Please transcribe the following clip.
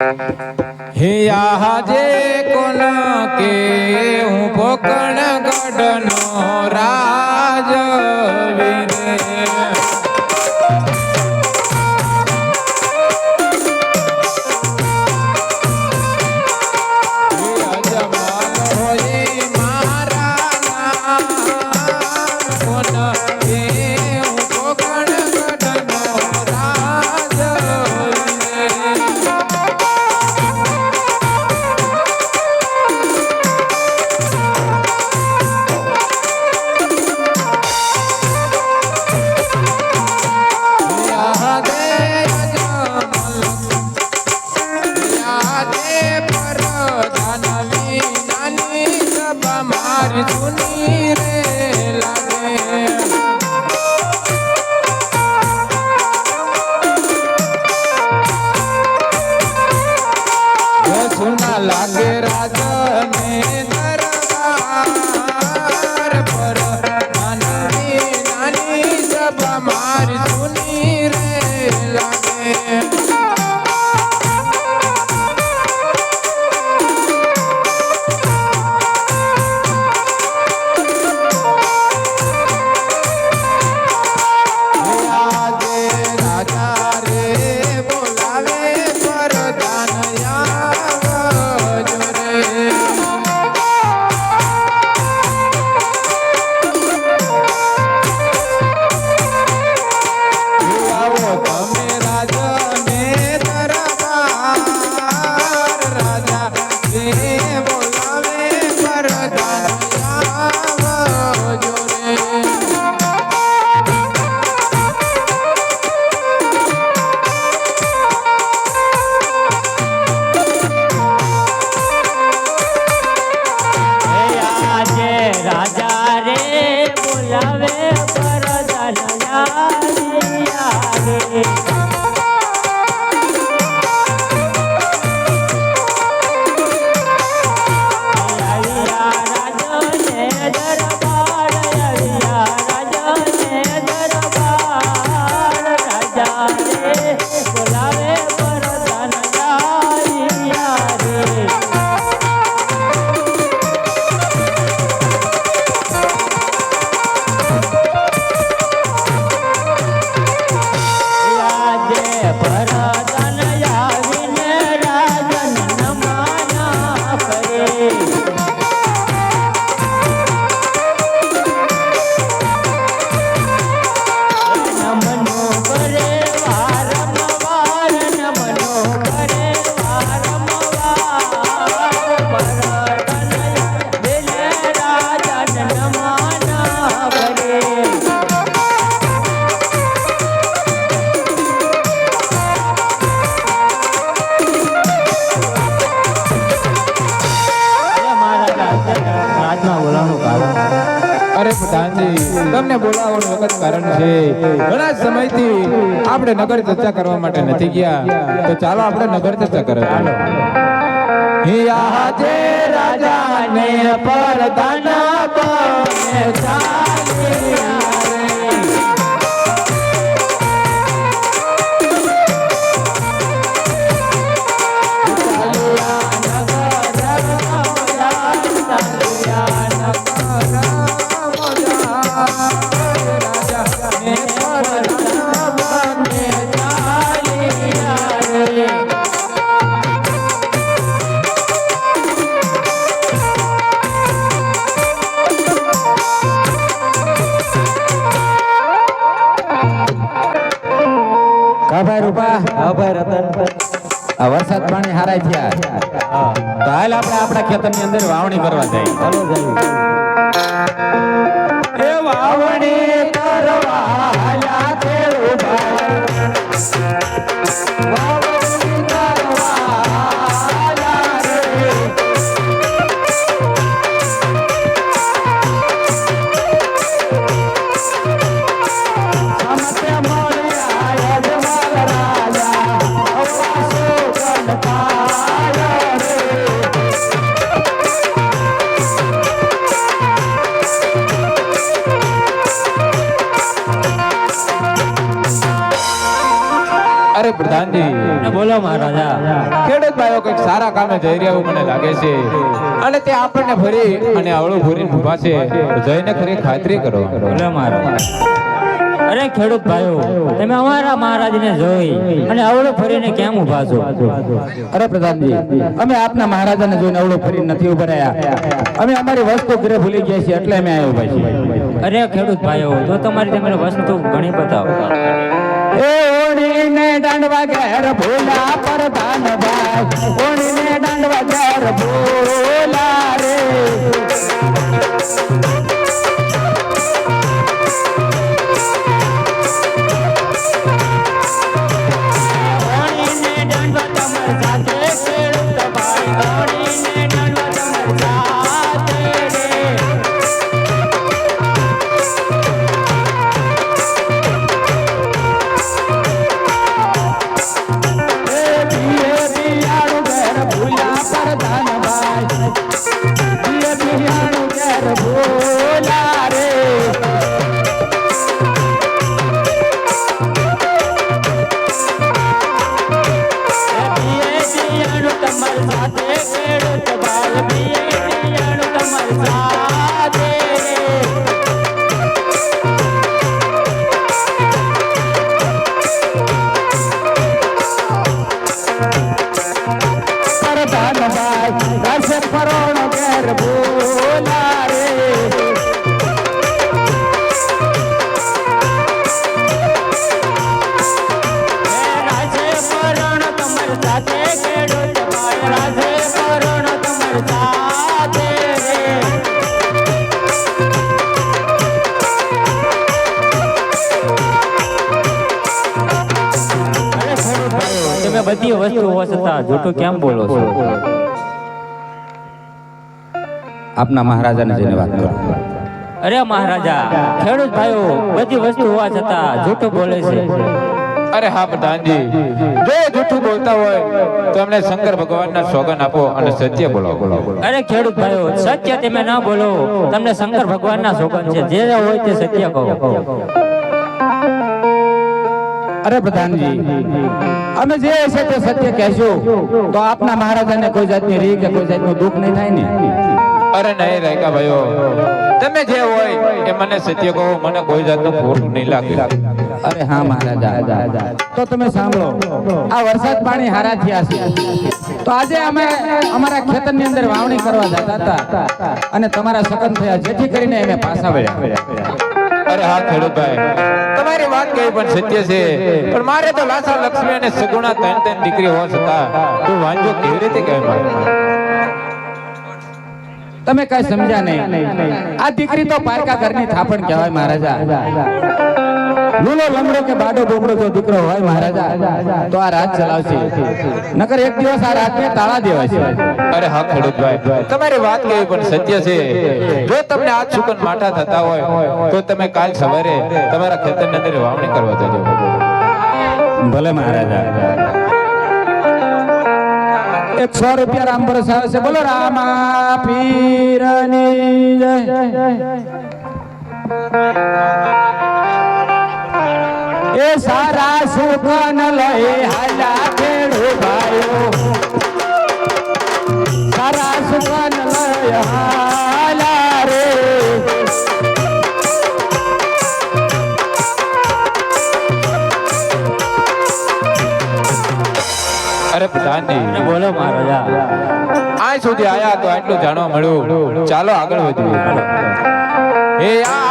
હે આજે કોન કે હું પોકણ ગઢનો રાજ વિને me tonight. સખત કારણ છે. ઘણા સમયથી આપણે નગર ચર્ચા કરવા માટે નથી ગયા. તો ચાલો આપણે નગર ચર્ચા કરવા ચાલો આજે રાજાને પરદાના બને, ચાલ્યા અભય રૂપા અભય રતન વરસાદ પાણી હારાય થયા તો હાલ આપણે આપણા ખેતરની અંદર વાવણી કરવા જઈએ. વાવણી બોલો મહારાજા. ખેડૂત ભાઈઓ કંઈક સારા કામે જઈ રહ્યા એવું મને લાગે છે. અને તે આપણને ફરી અને અવળું ભરીને ઊભા છે. જઈને ખરી ખાતરી કરો. બોલો મહારાજા. અરે ખેડૂત ભાઈઓ તમે અમારા મહારાજને જોઈ અને અવળો ફરીને કેમ ઊભા છો? અરે પ્રધાનજી અમે આપના મહારાજાને જોઈને અવળું ફરી નથી ઊભા રહ્યા. અમે અમારી વસ્તુ ઘરે ભૂલી ગયા છીએ એટલે અમે આવ્યા ઊભા છીએ. અરે ખેડૂત ભાઈઓ તો તમારી તમે વસ્તુ ઘણી બતાવો. એ ઓણીને દાંડવા ઘેર ભૂલા પ્રધાનભાઈ ઓણીને દાંડવા ઘેર ભોલા રે. વસ્તુ હોવા છતાં જૂઠું કેમ બોલો છો? આપના મહારાજાને જઈને વાત કરો. અરે મહારાજા ખેડૂત ભાઈઓ બધી વસ્તુ હોવા છતાં જૂઠું બોલે છે. અરે હા પ્રધાનજી. જો જૂઠું બોલતા હોય તો એમને શંકર ભગવાનના સોગન આપો અને સત્ય બોલો. બોલો અરે ખેડૂત ભાઈઓ સત્ય તમે ના બોલો. તમને શંકર ભગવાનના સોગન છે. જે હોય તે સત્ય કહો. અરે પ્રધાનજી અમે જે છે તે સત્ય કહેશો. તો આપના મહારાજાને કોઈ જાતની રી કે કોઈ જાતનું દુઃખ નહીં થાય ને? અરે નહીં રાયકા ભાઈઓ તમે જે હોય એ મને સત્ય કહો મને કોઈ જાતનું ખોટ નહીં લાગે. અરે હા મહારાજા. તો તમે સાંભળો આ વરસાદ પાણી હારા થયા છે. તો આજે અમે અમારા ખેતરની અંદર વાવણી કરવા જતા હતા અને તમારા સકન થયા જેથી કરીને અમે પાછા વળ્યા. અરે હા, ખેડૂતભાઈ. તમારી વાત કઈ પણ સત્ય છે. પણ મારે તો લાસા, લક્ષ્મી અને સગુણા ત્રણ ત્રણ દીકરી હોવા છતાં તું વાંજો કેવી રીતે કહેવાય તમે કઈ સમજ્યા નહીં? આ દીકરી તો પારકા ઘરની થાપણ કહેવાય મહારાજા. લૂલો લમડો કે બાડો બોબડો જો દીકરો હોય મહારાજા તો આ રાત ચલાવશે. નકર એક દિવસ આ રાતને તાળા દેવાય છે. અરે હા ખેડૂતભાઈ તમારી વાત કેવી પણ સત્ય છે. જો તમને આજ સુકન માઠા થતા હોય તો તમે કાલ સવારે તમારા ખેતરની અંદર વાવણી કરવા જજો. ભલે મહારાજા. એક સો રૂપિયા રામ પર આવે છે. બોલો રામા પીરની જય. સારા સુખન લઈ હાલા ખેડુ ભાઈઓ. સારા સુખન લઈ હાલા રે. અરે પ્રધાનજી બોલો મહારાજા. આજ સુધી આયા તો આટલું જાણવા મળ્યું. ચાલો આગળ વધીએ. હે રાજાને